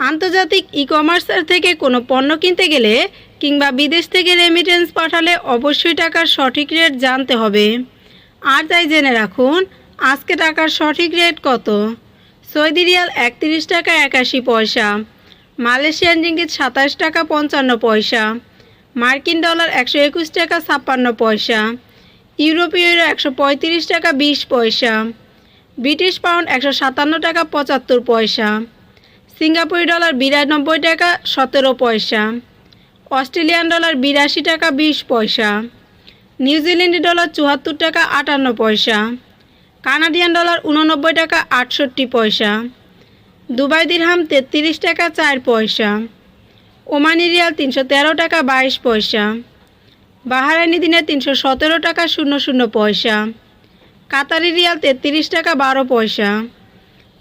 আন্তর্জাতিক ই কমার্সের থেকে কোনো পণ্য কিনতে গেলে কিংবা বিদেশ থেকে রেমিটেন্স পাঠালে অবশ্যই টাকার সঠিক রেট জানতে হবে। আর তাই জেনে রাখুন, আজকে টাকার সঠিক রেট কত? সৌদি রিয়াল একত্রিশ টাকা একাশি পয়সা, মালয়েশিয়ান রিঙ্গিত সাতাশ টাকা পঞ্চান্ন পয়সা, মার্কিন ডলার একশো একুশ টাকা ছাপ্পান্ন পয়সা, ইউরোপীয় ইউরো একশো পঁয়ত্রিশ টাকা বিশ পয়সা, ব্রিটিশ পাউন্ড একশো সাতান্ন টাকা পঁচাত্তর পয়সা সিঙ্গাপুরি ডলার বিরানব্বই টাকা, সতেরো পয়সা। অস্ট্রেলিয়ান ডলার বিরাশি টাকা, বিশ পয়সা। নিউজিল্যান্ডি ডলার চুয়াত্তর টাকা, আটান্ন পয়সা। কানাডিয়ান ডলার উননব্বই টাকা, আটষট্টি পয়সা। দুবাই দিরহাম তেত্রিশ টাকা, চার পয়সা। ওমানি রিয়াল তিনশো তেরো টাকা, বাইশ পয়সা। বাহারাইনি দিনে তিনশো সতেরো টাকা, শূন্য শূন্য পয়সা। কাতারি রিয়াল তেত্রিশ টাকা, বারো পয়সা।